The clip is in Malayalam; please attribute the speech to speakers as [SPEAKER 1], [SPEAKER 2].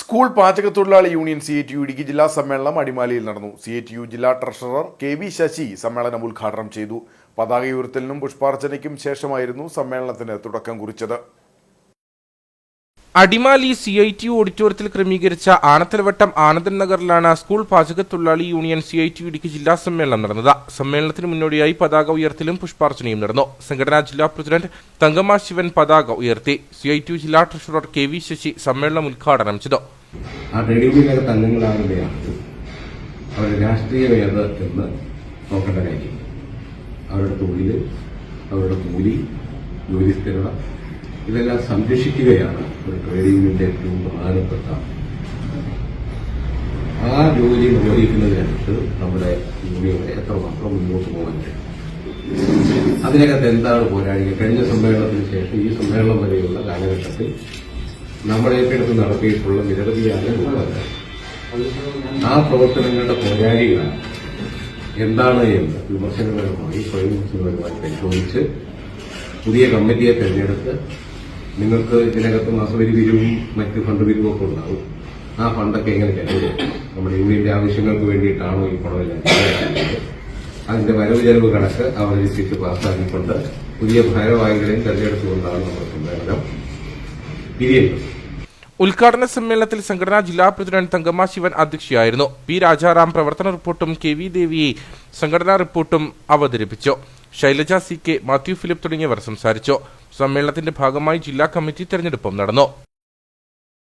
[SPEAKER 1] സ്കൂൾ പാചക തൊഴിലാളി union C T U Idukki ജില്ലാ സമ്മേളനം അടിമാലിയിൽ നടന്നു. സി ടി യു ജില്ലാ ട്രഷറർ കെ വി ശശി സമ്മേളനം ഉദ്ഘാടനം ചെയ്തു. പതാക ഉയർത്തലിനും പുഷ്പാർച്ചനയ്ക്കും ശേഷമായിരുന്നു സമ്മേളനത്തിന് തുടക്കം കുറിച്ചത്.
[SPEAKER 2] അടിമാലി സി ഐ ടി ഓഡിറ്റോറിയത്തിൽ ക്രമീകരിച്ച ആനത്തലവട്ടം ആനന്ദൻ നഗറിലാണ് school പാചകത്തൊഴിലാളി union C I T Idukki ജില്ലാ സമ്മേളനം നടന്നത്. സമ്മേളനത്തിന് മുന്നോടിയായി പതാക ഉയർത്തലും പുഷ്പാർച്ചനയും നടന്നു. സംഘടനാ ജില്ലാ പ്രസിഡന്റ് തങ്കമ്മ ശിവൻ പതാക ഉയർത്തി സി ഐ ടി ജില്ലാ ട്രഷറർ കെ വി ശശി സമ്മേളനം ഉദ്ഘാടനം ചെയ്തു.
[SPEAKER 3] അവരുടെ തൊഴിൽ അവരുടെ കൂലി ജോലി സ്ഥിരത ഇതെല്ലാം സംരക്ഷിക്കുകയാണ് ഒരു ട്രേഡ് യൂണിയന്റെ ഏറ്റവും പ്രധാനപ്പെട്ട ആ ജോലി നിർവഹിക്കുന്നതിനകത്ത് നമ്മുടെ യൂണിയനെ എത്രമാത്രം മുന്നോട്ട് പോകാൻ അതിനകത്ത് എന്താണ് പോരാളികൾ കഴിഞ്ഞ സമ്മേളനത്തിന് ശേഷം ഈ സമ്മേളനം വരെയുള്ള കാലഘട്ടത്തിൽ നമ്മൾ ഏറ്റെടുത്ത് നടത്തിയിട്ടുള്ള നിരവധിയായ പ്രവർത്തനങ്ങൾ ആ പ്രവർത്തനങ്ങളുടെ പോരാളികൾ എന്താണ് എന്ന് വിമർശനപരമായി സ്വയം വിമർശനപരമായി പരിശോധിച്ച് പുതിയ കമ്മിറ്റിയെ തെരഞ്ഞെടുത്ത് നിങ്ങൾക്ക് ഇതിനകത്ത് മാസവരി പിരിവും മറ്റ് ഫണ്ട് പിരിവും ഒക്കെ ഉണ്ടാവും. ആ ഫണ്ടൊക്കെ എങ്ങനെ ചെലവ് നമ്മുടെ യൂണിയന്റെ ആവശ്യങ്ങൾക്ക് വേണ്ടിയിട്ടാണോ ഈ പണമെല്ലാം? അതിന്റെ വരവ് ചെലവ് കണക്ക് അവതരിപ്പിച്ച് പാസ്സാക്കിക്കൊണ്ട് പുതിയ ഭാരവാഹികളെയും തെരഞ്ഞെടുത്തുകൊണ്ടാണ് നമ്മുടെ സമ്മേളനം. പിരിയുന്നത്
[SPEAKER 2] ഉദ്ഘാടന സമ്മേളനത്തിൽ സംഘടനാ ജില്ലാ പ്രസിഡന്റ് തങ്കമ്മ ശിവൻ അധ്യക്ഷയായിരുന്നു. പി രാജാറാം പ്രവർത്തന റിപ്പോർട്ടും കെ വി ദേവി സംഘടനാ റിപ്പോർട്ടും അവതരിപ്പിച്ചു. ശൈലജ സി കെ മാത്യു ഫിലിപ്പ് തുടങ്ങിയവർ സംസാരിച്ചു. സമ്മേളനത്തിന്റെ ഭാഗമായി ജില്ലാ കമ്മിറ്റി തെരഞ്ഞെടുപ്പും നടന്നു.